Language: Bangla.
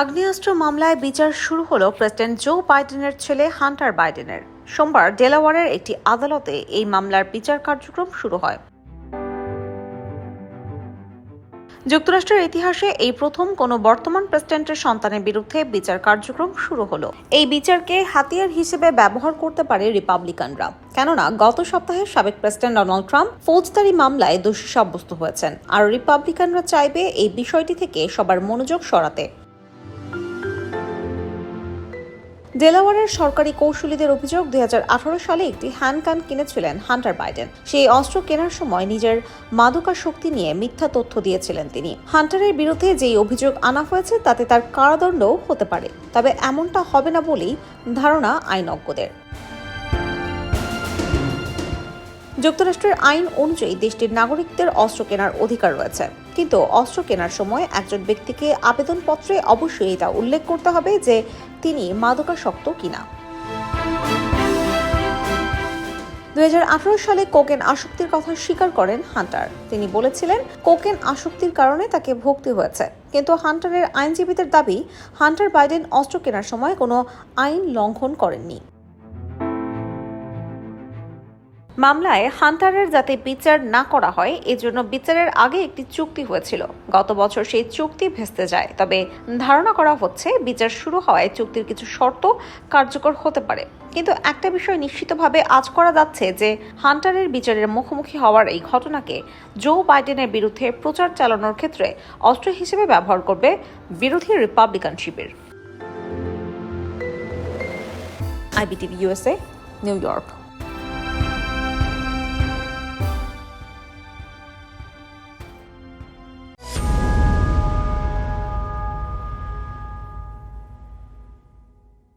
আগ্নেয়াস্ত্র মামলায় বিচার শুরু হলো প্রেসিডেন্ট জো বাইডেনের ছেলে হান্টার বাইডেনের। সোমবার ডেলাওয়ারের একটি আদালতে এই মামলার বিচার কার্যক্রম শুরু হয়। যুক্তরাষ্ট্রের ইতিহাসে এই প্রথম কোনো বর্তমান প্রেসিডেন্টের সন্তানের বিরুদ্ধে বিচার কার্যক্রম শুরু হলো। এই বিচারকে হাতিয়ার হিসেবে ব্যবহার করতে পারে রিপাবলিকানরা। কেননা, গত সপ্তাহে সাবেক প্রেসিডেন্ট ডোনাল্ড ট্রাম্প ফৌজদারি মামলায় দোষী সাব্যস্ত হয়েছেন। আর রিপাবলিকানরা চাইবে এই বিষয়টি থেকে সবার মনোযোগ সরাতে। ডেলাওয়ারের সরকারি কৌশলীদের অভিযোগ, দুই সালে একটি হ্যান্ডগান কিনেছিলেন হান্টার বাইডেন। সেই অস্ত্র কেনার সময় নিজের মাদকাসক্তি নিয়ে মিথ্যা তথ্য দিয়েছিলেন তিনি। হান্টারের বিরুদ্ধে যেই অভিযোগ আনা হয়েছে, তাতে তার কারাদণ্ডও হতে পারে। তবে এমনটা হবে না বলেই ধারণা আইনজ্ঞদের। যুক্তরাষ্ট্রের আইন অনুযায়ী দেশটির নাগরিকদের অস্ত্র কেনার অধিকার রয়েছে। কিন্তু অস্ত্র কেনার সময় একজন ব্যক্তিকে আবেদনপত্রে অবশ্যই এটা উল্লেখ করতে হবে যে তিনি মাদকাসক্ত কিনা? দুই হাজার আঠারো সালে কোকেন আসক্তির কথা স্বীকার করেন হান্টার। তিনি বলেছিলেন, কোকেন আসক্তির কারণে তাকে ভক্তি হয়েছে। কিন্তু হান্টারের আইনজীবীদের দাবি, হান্টার বাইডেন অস্ত্র কেনার সময় কোনো আইন লঙ্ঘন করেননি। মামলায় হান্টারের যাতে বিচার না করা হয়, এজন্য বিচারের আগে একটি চুক্তি হয়েছিল। গত বছর সেই চুক্তি ভেস্তে যায়। তবে ধারণা করা হচ্ছে, বিচার শুরু হওয়ায় চুক্তির কিছু শর্ত কার্যকর হতে পারে। কিন্তু একটা বিষয় নিশ্চিতভাবে আজ করা যাচ্ছে যে, হান্টারের বিচারের মুখোমুখি হওয়ার এই ঘটনাকে জো বাইডেনের বিরুদ্ধে প্রচার চালানোর ক্ষেত্রে অস্ত্র হিসেবে ব্যবহার করবে বিরোধী রিপাবলিকান শিবির। USA New York.